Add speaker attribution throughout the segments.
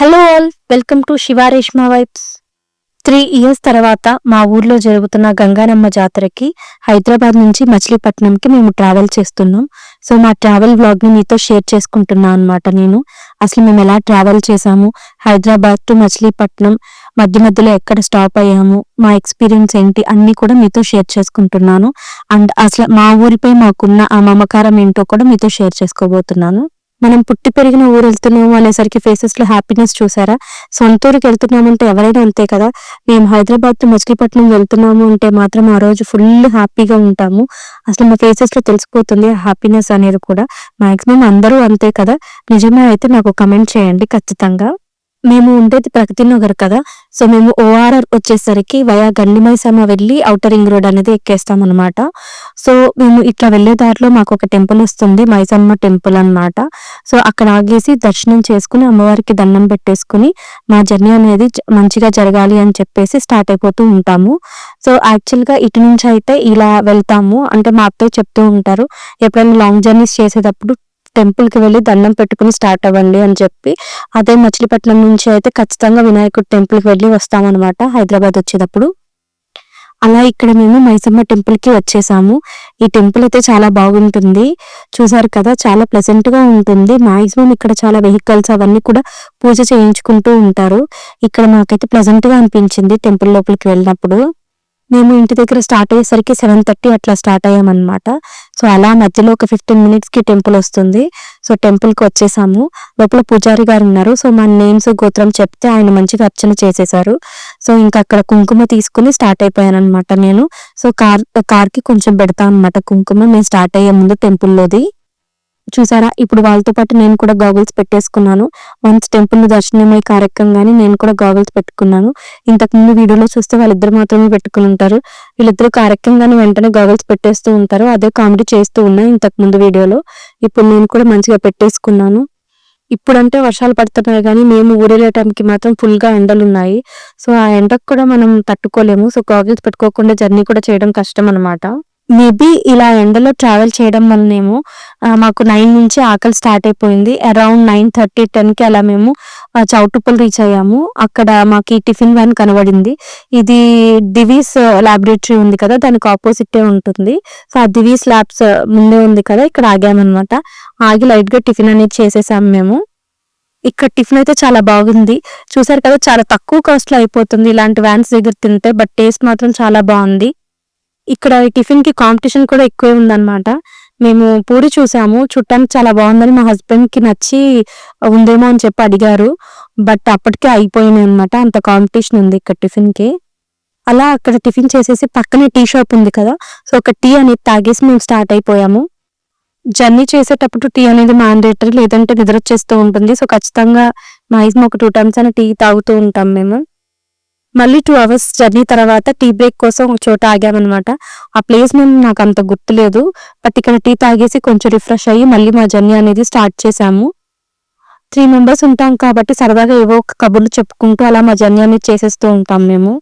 Speaker 1: Hello all welcome to Shiva Reshma vibes. Three years తర్వాత మా ఊర్లో జరుగుతున్న గంగానమ్మ జాతరకి హైదరాబాద్ నుంచి మచిలీపట్నంకి మేము ట్రావెల్ చేస్తున్నాం. సో మా ట్రావెల్ బ్లాగ్ని మీతో షేర్ చేసుకుంటున్నాను అనమాట నేను. అసలు మేము ఎలా ట్రావెల్ చేసాము హైదరాబాద్ టు మచిలీపట్నం మధ్య మధ్యలో ఎక్కడ స్టాప్ అయ్యాము? మా ఎక్స్పీరియన్స్ ఏంటి? అన్ని కూడా మీతో షేర్ చేసుకుంటున్నాను. అండ్ అసలు మా ఊరిపై మాకున్న ఆ మమకారం ఏంటో కూడా మీతో షేర్ చేసుకోబోతున్నాను. మనం పుట్టి పెరిగిన ఊరు వెళ్తున్నాము అనేసరికి ఫేసెస్లో హ్యాపీనెస్ చూసారా? సొంత ఊరికి వెళ్తున్నాము అంటే ఎవరైనా అంతే కదా? మేము హైదరాబాద్ మచిలీపట్నం వెళ్తున్నాము అంటే మాత్రం ఆ రోజు ఫుల్ హ్యాపీగా ఉంటాము. అసలు మా ఫేసెస్లో తెలిసిపోతుంది హ్యాపీనెస్ అనేది కూడా. మాక్సిమం అందరూ అంతే కదా? నిజమే అయితే నాకు కమెంట్ చేయండి ఖచ్చితంగా. మేము ఉండేది ప్రగతి నగర్ కదా. సో మేము ఓఆర్ఆర్ వచ్చేసరికి వయా గండిమైసమ్మ వెళ్ళి ఔటర్ రింగ్ రోడ్ అనేది ఎక్కేస్తాం అనమాట సో మేము ఇట్లా వెళ్ళే దారిలో మాకు ఒక టెంపుల్ వస్తుంది మైసమ్మ టెంపుల్ అన్నమాట. సో అక్కడ ఆగేసి దర్శనం చేసుకుని అమ్మవారికి దండం పెట్టేసుకుని మా జర్నీ అనేది మంచిగా జరగాలి అని చెప్పేసి స్టార్ట్ అయిపోతూ ఉంటాము. సో యాక్చువల్గా ఇటు నుంచి అయితే ఇలా వెళ్తాము. అంటే మా అత్తయ్య చెప్తూ ఉంటారు ఎప్పుడైనా లాంగ్ జర్నీస్ చేసేటప్పుడు టెంపుల్కి వెళ్ళి దండం పెట్టుకుని స్టార్ట్ అవ్వండి అని చెప్పి అదే మచిలీపట్నం నుంచి అయితే ఖచ్చితంగా వినాయకుడు టెంపుల్కి వెళ్ళి వస్తామన్నమాట హైదరాబాద్ వచ్చేటప్పుడు. అలా ఇక్కడ మేము మైసమ్మ టెంపుల్కి వచ్చేసాము. ఈ టెంపుల్ అయితే చాలా బాగుంటుంది. చూసారు కదా చాలా ప్లెజెంట్గా ఉంటుంది. మాక్సిమం ఇక్కడ చాలా వెహికల్స్ అవన్నీ కూడా పూజ చేయించుకుంటూ ఉంటారు. ఇక్కడ మాకైతే ప్లెజెంట్గా అనిపించింది టెంపుల్ లోపలికి వెళ్ళినప్పుడు. మేము ఇంటి దగ్గర స్టార్ట్ అయ్యేసరికి సెవెన్ థర్టీ అట్లా స్టార్ట్ అయ్యామన్నమాట. సో అలా మధ్యలో ఒక ఫిఫ్టీన్ మినిట్స్కి టెంపుల్ వస్తుంది. సో టెంపుల్కి వచ్చేసాము. లోపల పూజారి గారు ఉన్నారు. సో మన నేమ్స్ గోత్రం చెప్తే ఆయన మంచిగా అర్చన చేసేసారు. సో ఇంకా అక్కడ కుంకుమ తీసుకుని స్టార్ట్ అయిపోయాను అనమాట నేను. సో కార్ కార్కి కొంచెం పెడతాను అనమాట కుంకుమ. మేము స్టార్ట్ అయ్యే ముందు టెంపుల్లోది. చూసారా? ఇప్పుడు వాళ్ళతో పాటు నేను కూడా గాగుల్స్ పెట్టేసుకున్నాను. వన్స్ టెంపుల్ దర్శనమై కార్యక్రమంగానే నేను కూడా గాగుల్స్ పెట్టుకున్నాను. ఇంతకు ముందు వీడియోలో చూస్తే వాళ్ళిద్దరు మాత్రమే పెట్టుకుని ఉంటారు. వీళ్ళిద్దరు కార్యక్రమంగానే వెంటనే గాగుల్స్ పెట్టేస్తూ ఉంటారు. అదే కామెడీ చేస్తూ ఉన్నాయి ఇంతకు ముందు వీడియోలో. ఇప్పుడు నేను కూడా మంచిగా పెట్టేసుకున్నాను. ఇప్పుడంటే వర్షాలు పడుతున్నాయి కానీ మేము ఊరెళ్ళే టైంకి మాత్రం ఫుల్గా ఎండలు ఉన్నాయి. సో ఆ ఎండకు కూడా మనం తట్టుకోలేము. సో గాగుల్స్ పెట్టుకోకుండా జర్నీ కూడా చేయడం కష్టం అనమాట మేబీ ఇలా ఎండలో ట్రావెల్ చేయడం వల్లనేమో మాకు నైన్ నుంచి ఆకలి స్టార్ట్ అయిపోయింది. అరౌండ్ నైన్ థర్టీ టెన్కి అలా మేము ఆ, చౌటుప్పల్ రీచ్ అయ్యాము. అక్కడ మాకు టిఫిన్ వ్యాన్ కనబడింది. ఇది దివీస్ ల్యాబొరేటరీ ఉంది కదా దానికి ఆపోజిటే ఉంటుంది. సో ఆ దివీస్ ల్యాబ్స్ ముందే ఉంది కదా ఇక్కడ ఆగామన్నమాట. ఆగి లైట్గా టిఫిన్ అనేది చేసేసాము మేము. ఇక్కడ టిఫిన్ అయితే చాలా బాగుంది. చూసారు కదా చాలా తక్కువ కాస్ట్లో అయిపోతుంది. ఇలాంటి వ్యాన్స్ దగ్గర తింటే బట్ టేస్ట్ మాత్రం చాలా బాగుంది. ఇక్కడ టిఫిన్కి కాంపిటీషన్ కూడా ఎక్కువే ఉందన్నమాట. మేము పూరి చూసాము. చుట్టానికి చాలా బాగుందని మా హస్బెండ్కి నచ్చి ఉందేమో అని చెప్పి అడిగారు. బట్ అప్పటికే అయిపోయినాయి అనమాట అంత కాంపిటీషన్ ఉంది ఇక్కడ టిఫిన్కి. అలా అక్కడ టిఫిన్ చేసేసి పక్కనే టీ షాప్ ఉంది కదా. సో ఒక టీ అనేది తాగేసి మేము స్టార్ట్ అయిపోయాము. జర్నీ చేసేటప్పుడు టీ అనేది మ్యాండేటరీ లేదంటే నిద్ర వచ్చేస్తూ ఉంటుంది. సో ఖచ్చితంగా మాక్సిమం ఒక టూ టైమ్స్ అయినా టీ తాగుతూ ఉంటాం మేము. మళ్ళీ టూ అవర్స్ జర్నీ తర్వాత టీ బ్రేక్ కోసం ఒక చోట ఆగామన్నమాట. ఆ ప్లేస్ మేము నాకు అంత గుర్తులేదు. బట్ ఇక్కడ టీ తాగేసి కొంచెం రిఫ్రెష్ అయ్యి మళ్ళీ మా జర్నీ అనేది స్టార్ట్ చేసాము త్రీ మెంబర్స్ ఉంటాం కాబట్టి సరదాగా ఏవో ఒక కబుర్లు చెప్పుకుంటూ అలా మా జర్నీ అనేది చేసేస్తూ ఉంటాం మేము.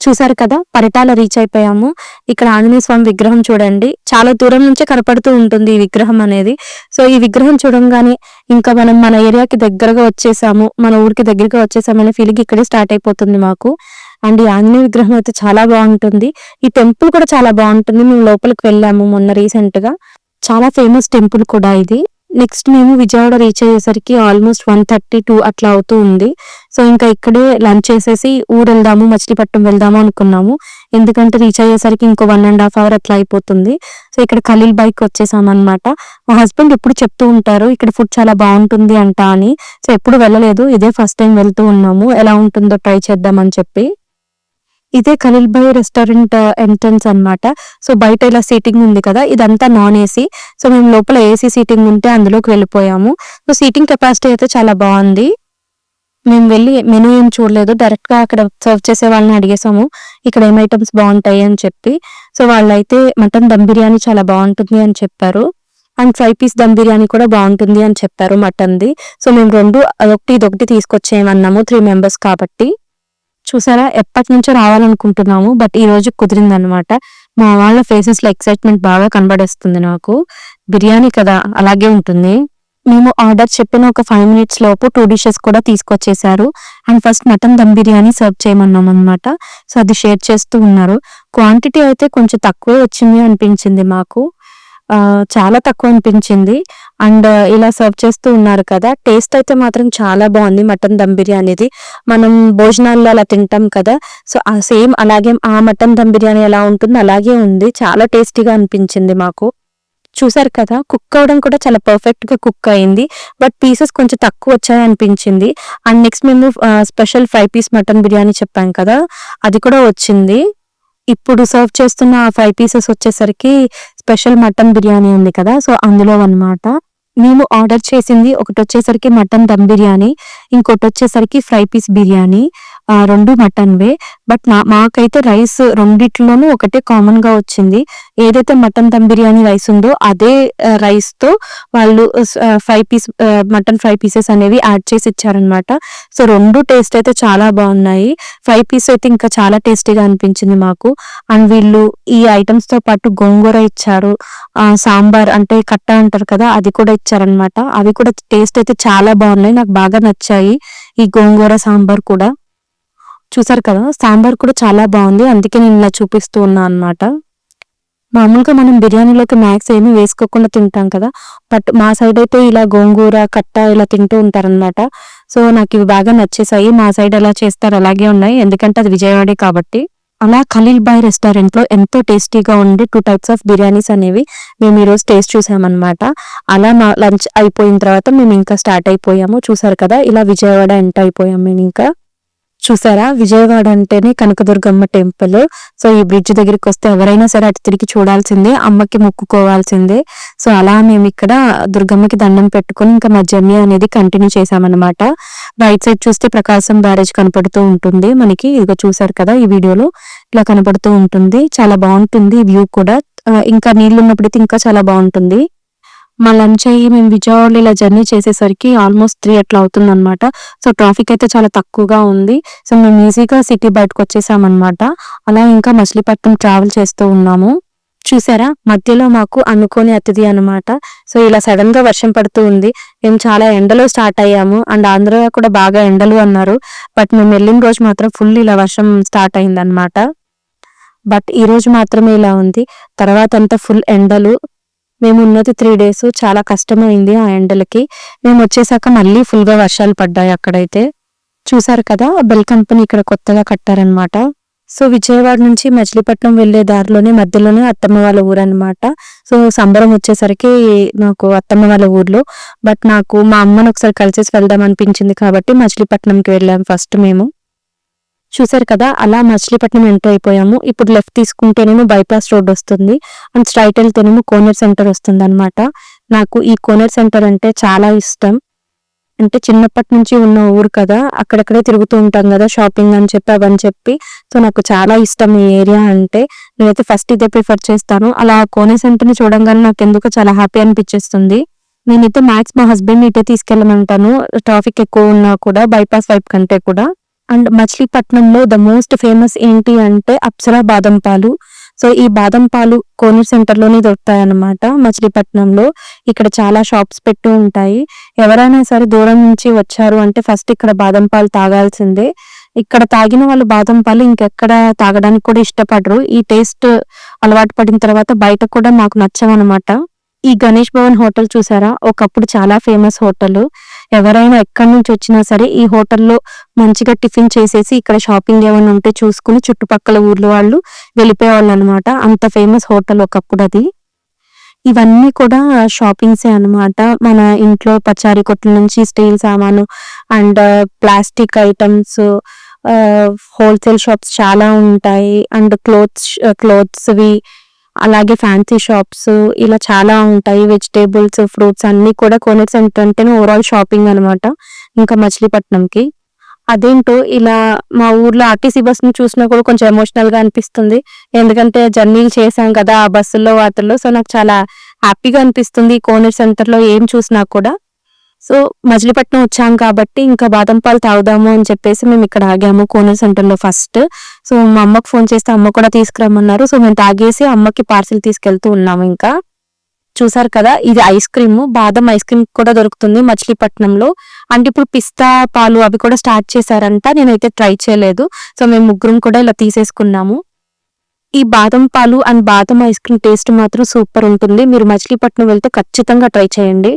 Speaker 1: చూసారు కదా పరిటాల రీచ్ అయిపోయాము. ఇక్కడ ఆంజనేయ స్వామి విగ్రహం చూడండి. చాలా దూరం నుంచే కనపడుతూ ఉంటుంది ఈ విగ్రహం అనేది. సో ఈ విగ్రహం చూడంగానే ఇంకా మనం మన ఏరియాకి దగ్గరగా వచ్చేసాము మన ఊరికి దగ్గరగా వచ్చేసామనే ఫీలింగ్ ఇక్కడే స్టార్ట్ అయిపోతుంది మాకు. అండ్ ఈ ఆంజనేయ విగ్రహం అయితే చాలా బాగుంటుంది. ఈ టెంపుల్ కూడా చాలా బాగుంటుంది. మేము లోపలికి వెళ్ళాము మొన్న రీసెంట్గా. చాలా ఫేమస్ టెంపుల్ కూడా ఇది. నెక్స్ట్ మేము విజయవాడ రీచ్ అయ్యేసరికి ఆల్మోస్ట్ వన్ థర్టీ టూ అట్లా అవుతూ ఉంది. సో ఇంకా ఇక్కడే లంచ్ చేసేసి ఊరు వెళ్దాము మచిలీపట్నం వెళ్దాము అనుకున్నాము. ఎందుకంటే రీచ్ అయ్యేసరికి ఇంకో వన్ అండ్ హాఫ్ అవర్ అట్లా అయిపోతుంది. సో ఇక్కడ ఖలీల్ బైక్ వచ్చేసాం అనమాట మా హస్బెండ్ ఎప్పుడు చెప్తూ ఉంటారు ఇక్కడ ఫుడ్ చాలా బాగుంటుంది అంట అని. సో ఎప్పుడు వెళ్ళలేదు. ఇదే ఫస్ట్ టైం వెళ్తూ ఉన్నాము. ఎలా ఉంటుందో ట్రై చేద్దామని చెప్పి. ఇదే ఖలీల్ భాయ్ రెస్టారెంట్ ఎంట్రన్స్ అన్నమాట. సో బయట ఇలా సీటింగ్ ఉంది కదా ఇదంతా నాన్ ఏసీ. సో మేము లోపల ఏసీ సీటింగ్ ఉంటే అందులోకి వెళ్ళిపోయాము. సో సీటింగ్ కెపాసిటీ అయితే చాలా బాగుంది. మేము వెళ్ళి మెనూ ఏం చూడలేదు. డైరెక్ట్గా అక్కడ సర్వ్ చేసే వాళ్ళని అడిగేసాము. ఇక్కడ ఏం ఐటమ్స్ బాగుంటాయి అని చెప్పి. సో వాళ్ళైతే మటన్ దమ్ బిర్యానీ చాలా బాగుంటుంది అని చెప్పారు. And fry piece dum biryani కూడా బాగుంటుంది అని చెప్పారు మటన్ది. సో మేము రెండు అదొకటి ఇదొకటి తీసుకొచ్చేయమన్నాము త్రీ మెంబర్స్ కాబట్టి. చూసారా? ఎప్పటి నుంచో రావాలనుకుంటున్నాము. బట్ ఈ రోజు కుదిరింది అనమాట మా వాళ్ళ ఫేసెస్లో ఎక్సైట్మెంట్ బాగా కనబడేస్తుంది నాకు. బిర్యానీ కదా అలాగే ఉంటుంది. మేము ఆర్డర్ చెప్పిన ఒక ఫైవ్ మినిట్స్ లోపు టూ డిషెస్ కూడా తీసుకొచ్చేసారు and first mutton dum biryani serve చేయమన్నాం అనమాట సో అది షేర్ చేస్తూ ఉన్నారు. క్వాంటిటీ అయితే కొంచెం తక్కువే వచ్చింది అనిపించింది మాకు. చాలా తక్కువ అనిపించింది. అండ్ ఇలా సర్వ్ చేస్తూ ఉన్నారు కదా టేస్ట్ అయితే మాత్రం చాలా బాగుంది మటన్ దమ్ బిర్యానీది. మనం భోజనాల్లో అలా తింటాం కదా సో ఆ సేమ్ అలాగే ఆ మటన్ దమ్ బిర్యానీ ఎలా ఉంటుందో అలాగే ఉంది. చాలా టేస్టీగా అనిపించింది మాకు. చూసారు కదా కుక్ అవడం కూడా చాలా పర్ఫెక్ట్గా కుక్ అయింది. బట్ పీసెస్ కొంచెం తక్కువ వచ్చాయి అనిపించింది. అండ్ నెక్స్ట్ మేము special five piece mutton biryani చెప్పాం కదా అది కూడా వచ్చింది. ఇప్పుడు సర్వ్ చేస్తున్న ఫైవ్ పీసెస్ వచ్చేసరికి స్పెషల్ మటన్ బిర్యానీ ఉంది కదా సో అందులో అన్నమాట మేము ఆర్డర్ చేసింది ఒకటి వచ్చేసరికి మటన్ దమ్ బిర్యానీ ఇంకోటి వచ్చేసరికి ఫ్రై పీస్ బిర్యానీ రెండు మటన్ వే బట్ నా మాకైతే రైస్ రెండిట్లోనూ ఒకటే కామన్గా వచ్చింది. ఏదైతే మటన్ దమ్ బిర్యానీ రైస్ ఉందో అదే రైస్తో వాళ్ళు fry piece mutton fry pieces అనేవి యాడ్ చేసి ఇచ్చారనమాట. సో రెండు టేస్ట్ అయితే చాలా బాగున్నాయి. ఫ్రై పీస్ అయితే ఇంకా చాలా టేస్టీగా అనిపించింది మాకు. అండ్ వీళ్ళు ఈ ఐటమ్స్తో పాటు గోంగూర ఇచ్చారు. సాంబార్ అంటే కట్ట అంటారు కదా అది కూడా ఇచ్చారనమాట అవి కూడా టేస్ట్ అయితే చాలా బాగున్నాయి. నాకు బాగా నచ్చాయి. ఈ గోంగూర సాంబార్ కూడా. చూసారు కదా? సాంబార్ కూడా చాలా బాగుంది. అందుకే నేను ఇలా చూపిస్తూ ఉన్నా అనమాట మామూలుగా మనం బిర్యానీలోకి మ్యాక్స్ ఏమి వేసుకోకుండా తింటాం కదా? బట్ మా సైడ్ అయితే ఇలా గోంగూర కట్ట ఇలా తింటూ ఉంటారనమాట సో నాకు ఇవి బాగా నచ్చేసాయి. మా సైడ్ ఎలా చేస్తారు. అలాగే ఉన్నాయి. ఎందుకంటే అది విజయవాడే కాబట్టి. అలా ఖలీల్ బాయ్ రెస్టారెంట్లో ఎంతో టేస్టీగా ఉండి టూ టైప్స్ ఆఫ్ బిర్యానీస్ అనేవి మేము ఈరోజు రోజు టేస్ట్ చూసామన్నమాట. అలా మా లంచ్ అయిపోయిన తర్వాత మేము ఇంకా స్టార్ట్ అయిపోయాము. చూసారు కదా ఇలా విజయవాడ ఎంటర్ అయిపోయాం మేము ఇంకా. చూసారా? విజయవాడ అంటేనే కనకదుర్గమ్మ టెంపుల్. సో ఈ బ్రిడ్జ్ దగ్గరికి వస్తే ఎవరైనా సరే అటు తిరిగి చూడాల్సిందే అమ్మకి మొక్కుకోవాల్సిందే. సో అలా మేము ఇక్కడ దుర్గమ్మకి దండం పెట్టుకుని ఇంకా మా జర్నీ అనేది కంటిన్యూ చేసామన్నమాట రైట్ సైడ్ చూస్తే ప్రకాశం బ్యారేజ్ కనపడుతూ ఉంటుంది. మనకి ఇదిగో చూసారు కదా ఈ వీడియోలో. ఇట్లా కనపడుతూ ఉంటుంది. చాలా బాగుంటుంది. వ్యూ కూడా. ఇంకా నీళ్ళు ఉన్నప్పుడైతే ఇంకా చాలా బాగుంటుంది. మా లంచ్ అయ్యి మేము విజయవాడలో ఇలా జర్నీ చేసేసరికి ఆల్మోస్ట్ త్రీ అట్లా అవుతుంది అనమాట సో ట్రాఫిక్ అయితే చాలా తక్కువగా ఉంది. సో మేము ఈజీగా సిటీ బయటకు వచ్చేసామన్నమాట. అలా ఇంకా మచిలీపట్నం ట్రావెల్ చేస్తూ ఉన్నాము. చూసారా? మధ్యలో మాకు అనుకోని అతిథి అనమాట సో ఇలా సడన్గా వర్షం పడుతూ ఉంది. మేము చాలా ఎండలో స్టార్ట్ అయ్యాము. అండ్ ఆంధ్ర కూడా బాగా ఎండలు అన్నారు. బట్ మేము వెళ్ళిన రోజు మాత్రం ఫుల్ ఇలా వర్షం స్టార్ట్ అయింది అనమాట బట్ ఈ రోజు మాత్రమే ఇలా ఉంది. తర్వాత అంతా ఫుల్ ఎండలు. మేము ఉన్నది త్రీ డేస్ చాలా కష్టమైంది ఆ ఎండలకి. మేము వచ్చేసాక మళ్ళీ ఫుల్గా వర్షాలు పడ్డాయి అక్కడైతే. చూసారు కదా బెల్ కంపెనీ ఇక్కడ కొత్తగా కట్టారనమాట సో విజయవాడ నుంచి మచిలీపట్నం వెళ్ళే దారిలోనే మధ్యలోనే అత్తమ్మ వాళ్ళ ఊరు అనమాట సో సంబరం వచ్చేసరికి నాకు అత్తమ్మ వాళ్ళ ఊర్లో. బట్ నాకు మా అమ్మను ఒకసారి కలిసేసి వెళ్దాం అనిపించింది కాబట్టి మచిలీపట్నంకి వెళ్ళాం ఫస్ట్ మేము. చూసారు కదా అలా మచిలీపట్నం ఎంటర్ అయిపోయాము. ఇప్పుడు లెఫ్ట్ తీసుకుంటేనేమో బైపాస్ రోడ్ వస్తుంది. అండ్ స్ట్రైట్ వెళ్తేనేమో కోనర్ సెంటర్ వస్తుంది అనమాట నాకు ఈ కోనర్ సెంటర్ అంటే చాలా ఇష్టం. అంటే చిన్నప్పటి నుంచి ఉన్న ఊరు కదా అక్కడక్కడే తిరుగుతూ ఉంటాం కదా షాపింగ్ అని చెప్పి అవని చెప్పి. సో నాకు చాలా ఇష్టం ఈ ఏరియా అంటే. నేనైతే ఫస్ట్ ఇదే ప్రిఫర్ చేస్తాను. అలా కోనే సెంటర్ని చూడంగానే నాకు ఎందుకో చాలా హ్యాపీ అనిపించేస్తుంది. నేనైతే మ్యాక్స్ మా హస్బెండ్ ఇటే తీసుకెళ్ళమంటాను. ట్రాఫిక్ ఎక్కువ ఉన్నా కూడా బైపాస్ వైపు కంటే కూడా. అండ్ మచిలీపట్నంలో ద మోస్ట్ ఫేమస్ ఏంటి అంటే అప్సరా బాదం పాలు. సో ఈ బాదం పాలు కోనర్ సెంటర్లోనే దొరుకుతాయి అన్నమాట మచిలీపట్నంలో. ఇక్కడ చాలా షాప్స్ పెట్టి ఉంటాయి. ఎవరైనా సరే దూరం నుంచి వచ్చారు అంటే ఫస్ట్ ఇక్కడ బాదం పాలు తాగాల్సిందే. ఇక్కడ తాగిన వాళ్ళు బాదం పాలు ఇంకెక్కడ తాగడానికి కూడా ఇష్టపడరు. ఈ టేస్ట్ అలవాటు పడిన తర్వాత బయట కూడా మాకు నచ్చవన్నమాట. ఈ గణేష్ భవన్ హోటల్ చూసారా? ఒకప్పుడు చాలా ఫేమస్ హోటల్. ఎవరైనా ఎక్కడి నుంచి వచ్చినా సరే ఈ హోటల్లో మంచిగా టిఫిన్ చేసేసి ఇక్కడ షాపింగ్ ఏమైనా ఉంటే చూసుకుని చుట్టుపక్కల ఊర్లో వాళ్ళు వెళ్ళిపోయేవాళ్ళు అనమాట అంత ఫేమస్ హోటల్ ఒకప్పుడు అది. ఇవన్నీ కూడా షాపింగ్సే అన్నమాట. మన ఇంట్లో పచారీ కొట్ల నుంచి స్టీల్ సామాను and plastic items wholesale shops చాలా ఉంటాయి. అండ్ క్లోత్స్ క్లోత్స్వి అలాగే ఫ్యాన్సీ షాప్స్ ఇలా చాలా ఉంటాయి. వెజిటేబుల్స్ ఫ్రూట్స్ అన్ని కూడా కోనేరు సెంటర్ అంటే ఓవరాల్ షాపింగ్ అనమాట ఇంకా మచిలీపట్నంకి. అదేంటో ఇలా మా ఊర్లో ఆర్టీసీ బస్ చూసినా కూడా కొంచెం ఎమోషనల్గా అనిపిస్తుంది. ఎందుకంటే జర్నీలు చేశాం కదా ఆ బస్సుల్లో వాటిల్లో. సో నాకు చాలా హ్యాపీగా అనిపిస్తుంది కోనర్ సెంటర్లో ఏం చూసినా కూడా. సో మచిలీపట్నం వచ్చాం కాబట్టి ఇంకా బాదం పాలు తాగుదాము అని చెప్పేసి మేము ఇక్కడ ఆగాము కోనర్ సెంటర్లో ఫస్ట్. సో మా అమ్మకు ఫోన్ చేస్తే అమ్మ కూడా తీసుకురమ్మన్నారు. సో మేము తాగేసి అమ్మకి పార్సిల్ తీసుకెళ్తూ ఉన్నాము ఇంకా. చూసారు కదా ఇది ఐస్ క్రీమ్. బాదం ఐస్ క్రీమ్ కూడా దొరుకుతుంది మచిలీపట్నంలో. అంటే ఇప్పుడు పిస్తా పాలు అవి కూడా స్టార్ట్ చేశారంట. నేనైతే ట్రై చేయలేదు. సో మేము ముగ్గురం కూడా ఇలా తీసేసుకున్నాము. ఈ బాదం పాలు అండ్ బాదం ఐస్ క్రీమ్ టేస్ట్ మాత్రం సూపర్ ఉంటుంది. మీరు మచిలీపట్నం వెళ్తే ఖచ్చితంగా ట్రై చేయండి.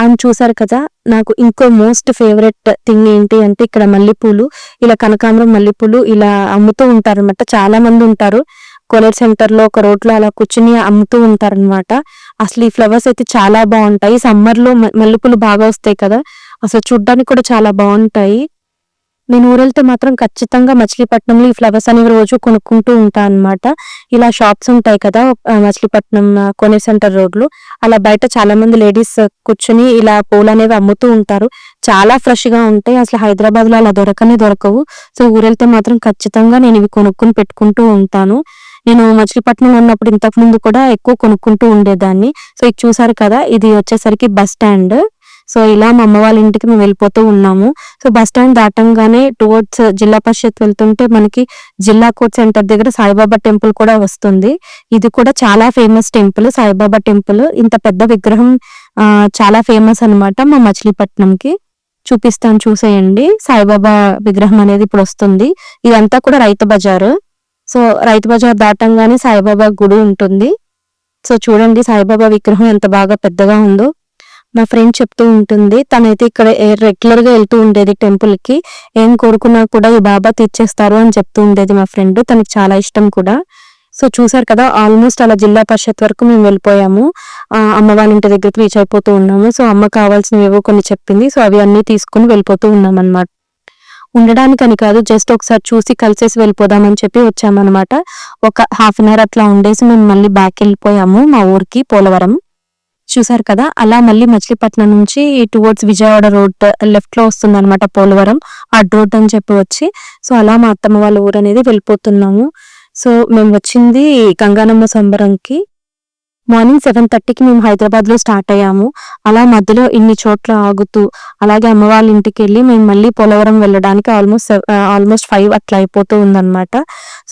Speaker 1: అండ్ చూసారు కదా నాకు ఇంకో మోస్ట్ ఫేవరెట్ థింగ్ ఏంటి అంటే ఇక్కడ మల్లెపూలు ఇలా కనకాంబరం మల్లెపూలు ఇలా అమ్ముతూ ఉంటారు అనమాట చాలా మంది ఉంటారు. కొలర్ సెంటర్లో ఒక రోడ్లో అలా కూర్చుని అమ్ముతూ ఉంటారు అనమాట అసలు ఈ ఫ్లవర్స్ అయితే చాలా బాగుంటాయి. సమ్మర్లో మ- మల్లెపూలు బాగా వస్తాయి కదా. అసలు చూడ్డానికి కూడా చాలా బాగుంటాయి. నేను ఊరెళ్తే మాత్రం ఖచ్చితంగా మచిలీపట్నంలో ఈ ఫ్లవర్స్ అనేవి రోజు కొనుక్కుంటూ ఉంటా అన్నమాట. ఇలా షాప్స్ ఉంటాయి కదా మచిలీపట్నం కొనే సెంటర్ రోడ్లో అలా బయట చాలా మంది లేడీస్ కూర్చుని ఇలా పూలు అనేవి అమ్ముతూ ఉంటారు. చాలా ఫ్రెష్గా ఉంటాయి. అసలు హైదరాబాద్లో అలా దొరకనే దొరకవు. సో ఊరెళ్తే మాత్రం ఖచ్చితంగా నేను ఇవి కొనుక్కుని పెట్టుకుంటూ ఉంటాను. నేను మచిలీపట్నం ఉన్నప్పుడు ఇంతకు ముందు కూడా ఎక్కువ కొనుక్కుంటూ ఉండేదాన్ని. సో ఇది చూసారు కదా ఇది వచ్చేసరికి బస్ స్టాండ్. సో ఇలా మా అమ్మ వాళ్ళ ఇంటికి మేము వెళ్ళిపోతూ ఉన్నాము. సో బస్ స్టాండ్ దాటంగానే టువర్డ్స్ జిల్లా పరిషత్ వెళ్తుంటే మనకి జిల్లా కోర్ట్ సెంటర్ దగ్గర సాయిబాబా టెంపుల్ కూడా వస్తుంది. ఇది కూడా చాలా ఫేమస్ టెంపుల్ సాయిబాబా టెంపుల్. ఇంత పెద్ద విగ్రహం చాలా ఫేమస్ అన్నమాట మా మచిలీపట్నంకి. చూపిస్తాను చూసేయండి. సాయిబాబా విగ్రహం అనేది ఇప్పుడు వస్తుంది. ఇదంతా కూడా రైతు బజారు. సో రైతు బజార్ దాటంగానే సాయిబాబా గుడి ఉంటుంది. సో చూడండి సాయిబాబా విగ్రహం ఎంత బాగా పెద్దగా ఉందో. మా ఫ్రెండ్ చెప్తూ ఉంటుంది. తనైతే ఇక్కడ రెగ్యులర్గా వెళ్తూ ఉండేది టెంపుల్కి. ఏం కోరుకున్నా కూడా ఈ బాబా తీర్చేస్తారు అని చెప్తూ ఉండేది మా ఫ్రెండ్ తనకి చాలా ఇష్టం కూడా. సో చూసారు కదా ఆల్మోస్ట్ అలా జిల్లా పరిషత్ వరకు మేము వెళ్ళిపోయాము. అమ్మ వాళ్ళ ఇంటి దగ్గరికి రీచ్ అయిపోతూ ఉన్నాము. సో అమ్మ కావాల్సినవి ఏవో కొన్ని చెప్పింది. సో అవి అన్ని తీసుకుని వెళ్ళిపోతూ ఉన్నాం అనమాట ఉండడానికని కాదు జస్ట్ ఒకసారి చూసి కలిసేసి వెళ్ళిపోదామని చెప్పి వచ్చామన్నమాట. ఒక హాఫ్ అన్ అవర్ అట్లా ఉండేసి మేము మళ్ళీ బ్యాక్ వెళ్ళిపోయాము మా ఊరికి పోలవరం. చూసారు కదా? అలా మళ్ళీ మచిలీపట్నం నుంచి టువర్డ్స్ విజయవాడ రోడ్ లెఫ్ట్లో వస్తుంది అనమాట పోలవరం. ఆ రోడ్ అని చెప్పి వచ్చి సో అలా మా అత్తమ్మ వాళ్ళ ఊరు అనేది వెళ్ళిపోతున్నాము. సో మేము వచ్చింది గంగానమ్మ సంబరంకి. మార్నింగ్ సెవెన్ థర్టీకి మేము హైదరాబాద్లో స్టార్ట్ అయ్యాము. అలా మధ్యలో ఇన్ని చోట్ల ఆగుతూ అలాగే అమ్మ వాళ్ళ ఇంటికి వెళ్ళి మేము మళ్ళీ పోలవరం వెళ్ళడానికి ఆల్మోస్ట్ ఆల్మోస్ట్ ఫైవ్ అట్లా అయిపోతూ ఉందన్నమాట.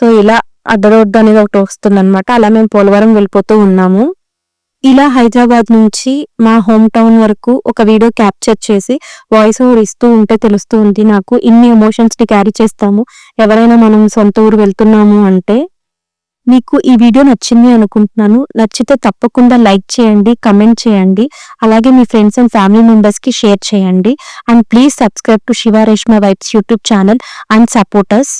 Speaker 1: సో ఇలా అడ్డ రోడ్డు అనేది ఒకటి వస్తుంది అనమాట అలా మేము పోలవరం వెళ్ళిపోతూ ఉన్నాము. ఇలా హైదరాబాద్ నుంచి మా హోమ్ టౌన్ వరకు ఒక వీడియో క్యాప్చర్ చేసి వాయిస్ ఓవర్ ఇస్తూ ఉంటే తెలుస్తూ ఉంది. నాకు ఇన్ని ఎమోషన్స్ని క్యారీ చేస్తాము. ఎవరైనా మనం సొంత ఊరు వెళ్తున్నాము అంటే మీకు ఈ వీడియో నచ్చింది అనుకుంటున్నాను. నచ్చితే తప్పకుండా లైక్ చేయండి కమెంట్ చేయండి. అలాగే మీ ఫ్రెండ్స్ అండ్ ఫ్యామిలీ మెంబర్స్కి షేర్ చేయండి. And please subscribe to Shiva Reshma vibes YouTube channel and supporters